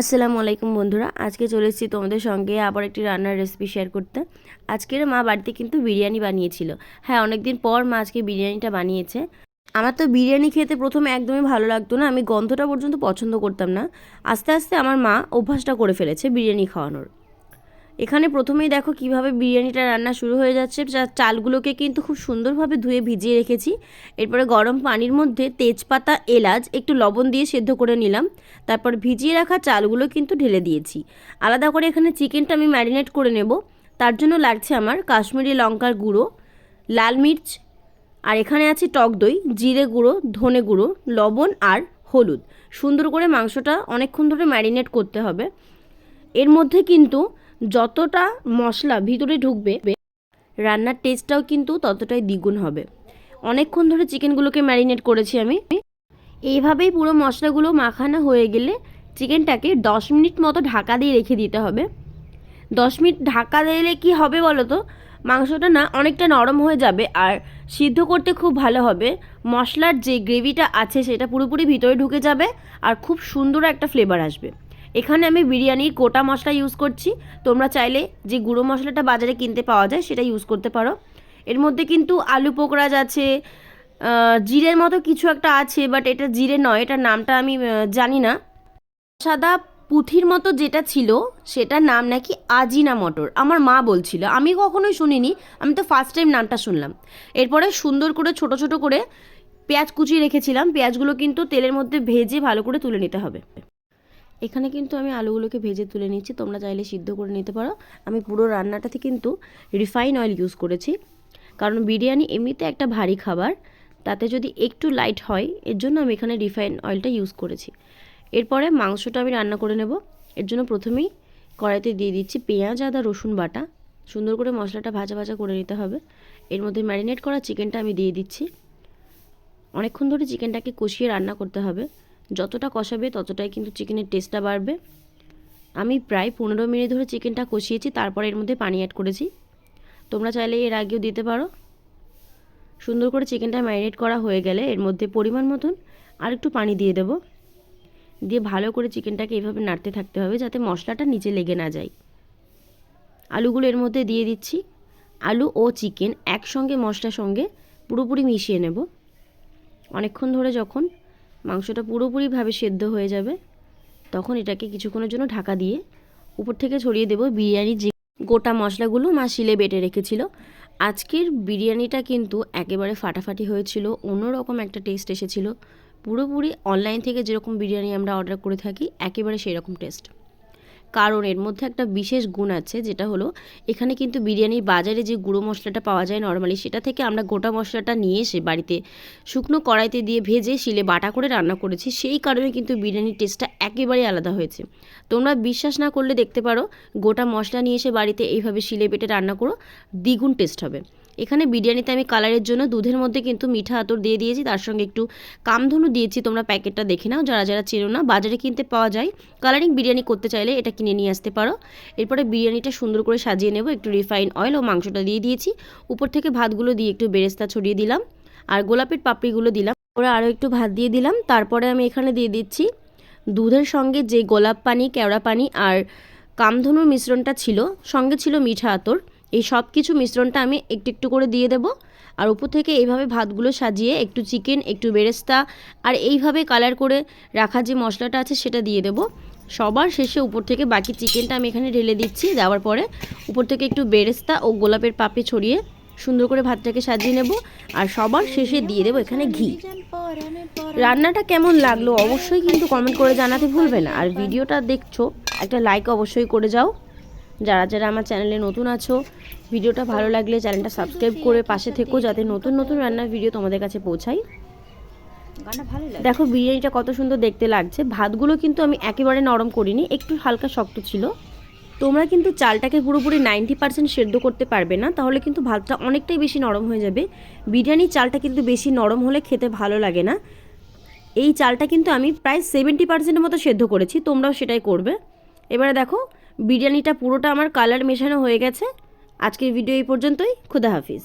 আসসালামু আলাইকুম বন্ধুরা, আজকে চলে এসেছি তোমাদের সঙ্গে আবার একটি রান্নার রেসিপি শেয়ার করতে। আজকের মা বাড়িতে কিন্তু বিরিয়ানি বানিয়েছিল। হ্যাঁ অনেকদিন পর মা আজকে বিরিয়ানিটা বানিয়েছে। আমার তো বিরিয়ানি খেতে প্রথমে একদমই ভালো লাগতো না, আমি গন্ধটা পর্যন্ত পছন্দ করতাম না। আস্তে আস্তে আমার মা অভ্যাসটা করে ফেলেছে বিরিয়ানি খাওয়ানোর। এখানে প্রথমেই দেখো কীভাবে বিরিয়ানিটা রান্না শুরু হয়ে যাচ্ছে। চালগুলোকে কিন্তু খুব সুন্দরভাবে ধুয়ে ভিজিয়ে রেখেছি। এরপরে গরম পানির মধ্যে তেজপাতা, এলাচ, একটু লবণ দিয়ে সেদ্ধ করে নিলাম। তারপর ভিজিয়ে রাখা চালগুলো কিন্তু ঢেলে দিয়েছি। আলাদা করে এখানে চিকেনটা আমি ম্যারিনেট করে নেব। তার জন্য লাগছে আমার কাশ্মীরি লঙ্কার গুঁড়ো, লাল মির্চ, আর এখানে আছে টক দই, জিরে গুঁড়ো, ধনে গুঁড়ো, লবণ আর হলুদ। সুন্দর করে মাংসটা অনেকক্ষণ ধরে ম্যারিনেট করতে হবে। এর মধ্যে কিন্তু যতটা মশলা ভিতরে ঢুকবে, রান্নার টেস্টটাও কিন্তু ততটাই দ্বিগুণ হবে। অনেকক্ষণ ধরে চিকেনগুলোকে ম্যারিনেট করেছি আমি। এইভাবেই পুরো মশলাগুলো মাখানো হয়ে গেলে চিকেনটাকে দশ মিনিট মতো ঢাকা দিয়ে রেখে দিতে হবে। দশ মিনিট ঢাকা দিলে কি হবে বলো তো মাংসটা না অনেকটা নরম হয়ে যাবে আর সিদ্ধ করতে খুব ভালো হবে। মশলার যে গ্রেভিটা আছে সেটা পুরোপুরি ভিতরে ঢুকে যাবে আর খুব সুন্দর একটা ফ্লেভার আসবে। এখানে আমি বিরিয়ানির গোটা মশলা ইউজ করছি। তোমরা চাইলে যে গুঁড়ো মশলাটা বাজারে কিনতে পাওয়া যায় সেটা ইউজ করতে পারো। এর মধ্যে কিন্তু আলু পোকরাজ আছে জিরের মতো কিছু একটা আছে বাট এটা জিরে নয়, এটার নামটা আমি জানি না। সাদা পুঁথির মতো যেটা ছিল, সেটার নাম নাকি আজিনা মটর। আমার মা বলছিল, আমি কখনোই শুনিনি, আমি তো ফার্স্ট টাইম নামটা শুনলাম। এরপরে সুন্দর করে, ছোট ছোট করে পেঁয়াজ কুচিয়ে রেখেছিলাম। পেঁয়াজগুলো কিন্তু তেলের মধ্যে ভেজে ভালো করে তুলে নিতে হবে। এখানে কিন্তু আমি আলুগুলোকে ভেজে তুলে নিচ্ছি, তোমরা চাইলে সিদ্ধ করে নিতে পারো। আমি পুরো রান্নাটাতে কিন্তু রিফাইন অয়েল ইউজ করেছি, কারণ বিরিয়ানি এমনিতে একটা ভারী খাবার, তাতে যদি একটু লাইট হয়, এর জন্য আমি এখানে রিফাইন অয়েলটা ইউজ করেছি। এরপরে মাংসটা আমি রান্না করে নেব। এর জন্য প্রথমেই কড়াইতে দিয়ে দিচ্ছি পেঁয়াজ, আদা, রসুন বাটা। সুন্দর করে মশলাটা ভাজা ভাজা করে নিতে হবে। এর মধ্যে ম্যারিনেট করা চিকেনটা আমি দিয়ে দিচ্ছি। অনেকক্ষণ ধরে চিকেনটাকে কষিয়ে রান্না করতে হবে। যতটা কষাবে ততটাই কিন্তু চিকেনের টেস্টটা বাড়বে। আমি প্রায় পনেরো মিনিট ধরে চিকেনটা কষিয়েছি, তারপর এর মধ্যে পানি অ্যাড করেছি। তোমরা চাইলে এর আগেও দিতে পারো। সুন্দর করে চিকেনটা ম্যারিনেট করা হয়ে গেলে এর মধ্যে পরিমাণ মতন আর একটু পানি দিয়ে দেবো। দিয়ে ভালো করে চিকেনটাকে এভাবে নাড়তে থাকতে হবে যাতে মশলাটা নিচে লেগে না যায়। আলুগুলো এর মধ্যে দিয়ে দিচ্ছি। আলু ও চিকেন একসঙ্গে মশলার সঙ্গে পুরোপুরি মিশিয়ে নেব। অনেকক্ষণ ধরে যখন মাংসটা পুরোপুরিভাবে সেদ্ধ হয়ে যাবে। তখন এটাকে কিছুক্ষণের জন্য ঢাকা দিয়ে উপর থেকে ছড়িয়ে দেবো বিরিয়ানি যে গোটা মশলাগুলো মা শিলে বেটে রেখেছিল। আজকের বিরিয়ানিটা কিন্তু একেবারে ফাটাফাটি হয়েছিল, অন্যরকম একটা টেস্ট এসেছিল। পুরোপুরি অনলাইন থেকে যেরকম বিরিয়ানি আমরা অর্ডার করে থাকি, একেবারে সেই রকম টেস্ট। কারণ এর মধ্যে একটা বিশেষ গুণ আছে, যেটা হলো এখানে কিন্তু বিরিয়ানির বাজারে যে গুঁড়ো মশলাটা পাওয়া যায় নর্মালি সেটা থেকে আমরা গোটা মশলাটা নিয়ে এসে বাড়িতে শুকনো কড়াইতে দিয়ে ভেজে শিলে বাটা করে রান্না করেছি। সেই কারণে কিন্তু বিরিয়ানির টেস্টটা একেবারেই আলাদা হয়েছে। তোমরা বিশ্বাস না করলে দেখতে পারো, গোটা মশলা নিয়ে এসে বাড়িতে এইভাবে শিলে বেটে রান্না করো, দ্বিগুণ টেস্ট হবে। এখানে বিরিয়ানিতে আমি কালারের জন্য দুধের মধ্যে কিন্তু মিঠা আতর দিয়ে দিয়েছি, তার সঙ্গে একটু কামধনু দিয়েছি, তোমরা প্যাকেটটা দেখে নাও, যারা যারা চেনো না, বাজারে কিনতে পাওয়া যায়। কালারিং বিরিয়ানি করতে চাইলে এটা কিনে নিয়ে আসতে পারো। এরপরে বিরিয়ানিটা সুন্দর করে সাজিয়ে নেব, একটু রিফাইন অয়েল ও মাংসটা দিয়ে দিয়েছি। উপর থেকে ভাতগুলো দিয়ে একটু বেরেস্তা ছড়িয়ে দিলাম, আর গোলাপের পাপড়িগুলো দিলাম। ওরা আরও একটু ভাত দিয়ে দিলাম, তারপরে আমি এখানে দিয়ে দিচ্ছি দুধের সঙ্গে যে গোলাপ পানি, কেওড়া পানি আর কামধনুর মিশ্রণটা ছিল, সঙ্গে ছিল মিঠা আতর। এই সব কিছু মিশ্রণটা আমি একটু একটু করে দিয়ে দেবো। আর উপর থেকে এইভাবে ভাতগুলো সাজিয়ে একটু চিকেন, একটু বেরেস্তা আর এইভাবে কালার করে রাখা যে মশলাটা আছে সেটা দিয়ে দেবো। সবার শেষে উপর থেকে বাকি চিকেনটা আমি এখানে ঢেলে দিচ্ছি। দেওয়ার পরে উপর থেকে একটু বেরেস্তা ও গোলাপের পাপড়ি ছড়িয়ে সুন্দর করে ভাতটাকে সাজিয়ে নেব। আর সবার শেষে দিয়ে দেবো এখানে ঘি। রান্নাটা কেমন লাগল অবশ্যই কিন্তু কমেন্ট করে জানাতে ভুলবে না। আর ভিডিওটা দেখছ, একটা লাইক অবশ্যই করে যাও। যারা যারা আমার চ্যানেলে নতুন আছো ভিডিওটা ভালো লাগলে চ্যানেলটা সাবস্ক্রাইব করে পাশে থেকো যাতে নতুন নতুন রান্নার ভিডিও তোমাদের কাছে লাগে দেখো বিরিয়ানিটা কত সুন্দর দেখতে লাগছে। ভাতগুলো কিন্তু আমি একেবারে নরম করিনি একটু হালকা শক্ত ছিল। তোমরা কিন্তু চালটাকে পুরোপুরি নাইনটি পার্সেন্ট সেদ্ধ করতে পারবে না তাহলে কিন্তু ভাতটা অনেকটাই বেশি নরম হয়ে যাবে। বিরিয়ানির চালটা কিন্তু বেশি নরম হলে খেতে ভালো লাগে না। এই চালটা কিন্তু আমি প্রায় সেভেন্টি পার্সেন্টের মতো সেদ্ধ করেছি তোমরাও সেটাই করবে। এবারে দেখো বিরিয়ানিটা পুরোটা আমার কালার মেশানো হয়ে গেছে। আজকের ভিডিও এই পর্যন্তই। খুদা হাফিজ।